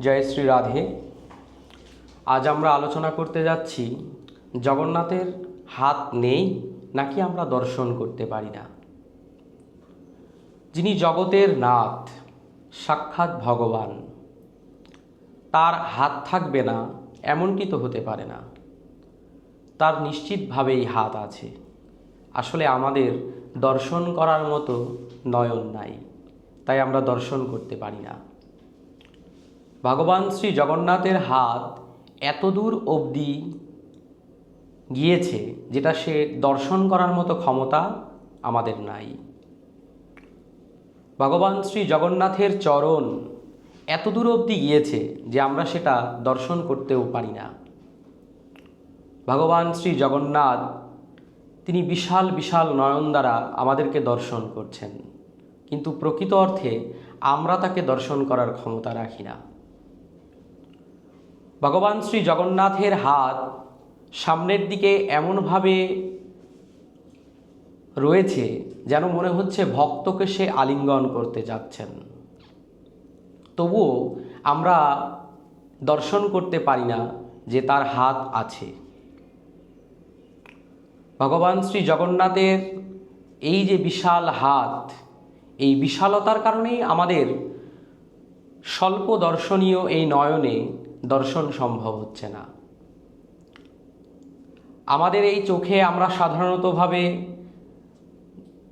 জয় শ্রী রাধে। আজ আমরা আলোচনা করতে যাচ্ছি, জগন্নাথের হাত নেই নাকি আমরা দর্শন করতে পারি না? যিনি জগতের নাথ, সাক্ষাৎ ভগবান, তার হাত থাকবে না, এমনটি তো হতে পারে না। তার নিশ্চিতভাবেই হাত আছে। আসলে আমাদের দর্শন করার মতো নয়ন নাই, তাই আমরা দর্শন করতে পারি না। ভগবান শ্রী জগন্নাথের হাত এত দূর অবধি গিয়েছে যেটা সে দর্শন করার মতো ক্ষমতা আমাদের নাই। ভগবান শ্রী জগন্নাথের চরণ এত দূর অবধি গিয়েছে যে আমরা সেটা দর্শন করতেও পারি না। ভগবান শ্রী জগন্নাথ তিনি বিশাল বিশাল নয়ন দ্বারা আমাদেরকে দর্শন করছেন। কিন্তু প্রকৃত অর্থে আমরা তাকে দর্শন করার ক্ষমতা রাখি না। ভগবান শ্রী জগন্নাথের হাত সামনের দিকে এমনভাবে রয়েছে যেন মনে হচ্ছে ভক্তকে সে আলিঙ্গন করতে যাচ্ছেন। তবুও আমরা দর্শন করতে পারি না যে তার হাত আছে। ভগবান শ্রী জগন্নাথের এই যে বিশাল হাত, এই বিশালতার কারণেই আমাদের স্বল্প দর্শনীয় এই নয়নে দর্শন সম্ভব হচ্ছে না। আমাদের এই চোখে আমরা সাধারণতভাবে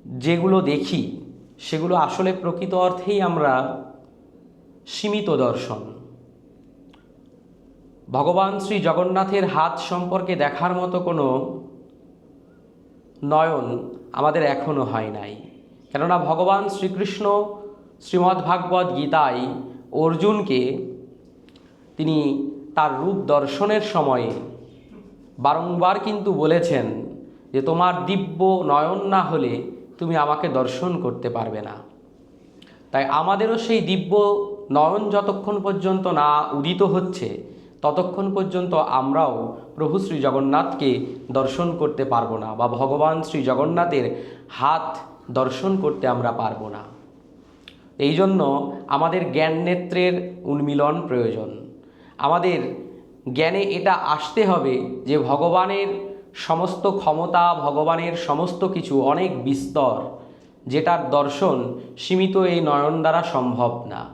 যেগুলো দেখি, সেগুলো আসলে প্রকৃত অর্থেই আমরা সীমিত দর্শন। ভগবান শ্রী জগন্নাথের হাত সম্পর্কে দেখার মতো কোনো নয়ন আমাদের এখনও হয় নাই। কেননা ভগবান শ্রীকৃষ্ণ শ্রীমদ্ ভাগবত গীতায় অর্জুনকে তিনি তার রূপ দর্শনের সময়ে বারংবার কিন্তু বলেছেন যে তোমার দিব্য নয়ন না হলে তুমি আমাকে দর্শন করতে পারবে না। তাই আমাদেরও সেই দিব্য নয়ন যতক্ষণ পর্যন্ত না উদিত হচ্ছে, ততক্ষণ পর্যন্ত আমরাও প্রভু শ্রী জগন্নাথকে দর্শন করতে পারব না বা ভগবান শ্রী জগন্নাথের হাত দর্শন করতে আমরা পারব না। এই জন্য আমাদের জ্ঞান নেত্রের উন্মিলন প্রয়োজন। আমাদের জ্ঞানে এটা আসতে হবে যে ভগবানের সমস্ত ক্ষমতা, ভগবানের সমস্ত কিছু অনেক বিস্তর, যেটার দর্শন সীমিত এই নয়ন দ্বারা সম্ভব না।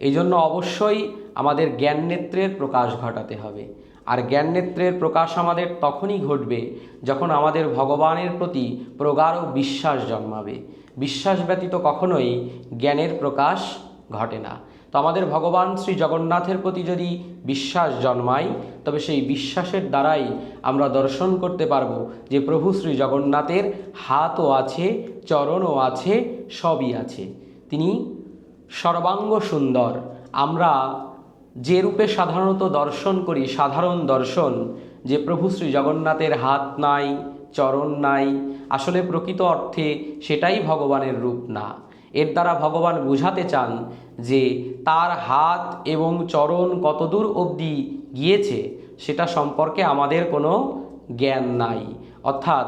এই জন্য অবশ্যই আমাদের জ্ঞান নেত্রের প্রকাশ ঘটাতে হবে। আর জ্ঞান নেত্রের প্রকাশ আমাদের তখনই ঘটবে যখন আমাদের ভগবানের প্রতি প্রগাঢ় বিশ্বাস জন্মাবে। বিশ্বাস ব্যতীত কখনোই জ্ঞানের প্রকাশ ঘটে না। তো আমাদের ভগবান শ্রী জগন্নাথের প্রতি যদি বিশ্বাস জন্মায়, তবে সেই বিশ্বাসের দ্বারাই আমরা দর্শন করতে পারব যে প্রভু শ্রী জগন্নাথের হাতও আছে, চরণও আছে, সবই আছে। তিনি সর্বাঙ্গ সুন্দর। আমরা যে রূপে সাধারণত দর্শন করি, সাধারণ দর্শন, যে প্রভু শ্রী জগন্নাথের হাত নাই, চরণ নাই, আসলে প্রকৃত অর্থে সেটাই ভগবানের রূপ না। এর দ্বারা ভগবান বোঝাতে চান যে তার হাত এবং চরণ কতদূর অবধি গিয়েছে সেটা সম্পর্কে আমাদের কোনো জ্ঞান নাই। অর্থাৎ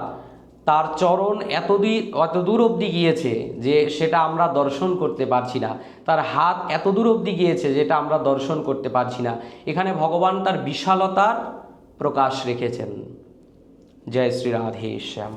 তার চরণ এতদূর এত দূর অবধি গিয়েছে যে সেটা আমরা দর্শন করতে পারছি না। তার হাত এত দূর অবধি গিয়েছে যেটা আমরা দর্শন করতে পারছি না। এখানে ভগবান তার বিশালতার প্রকাশ রেখেছেন। জয় শ্রী রাধে শ্যাম।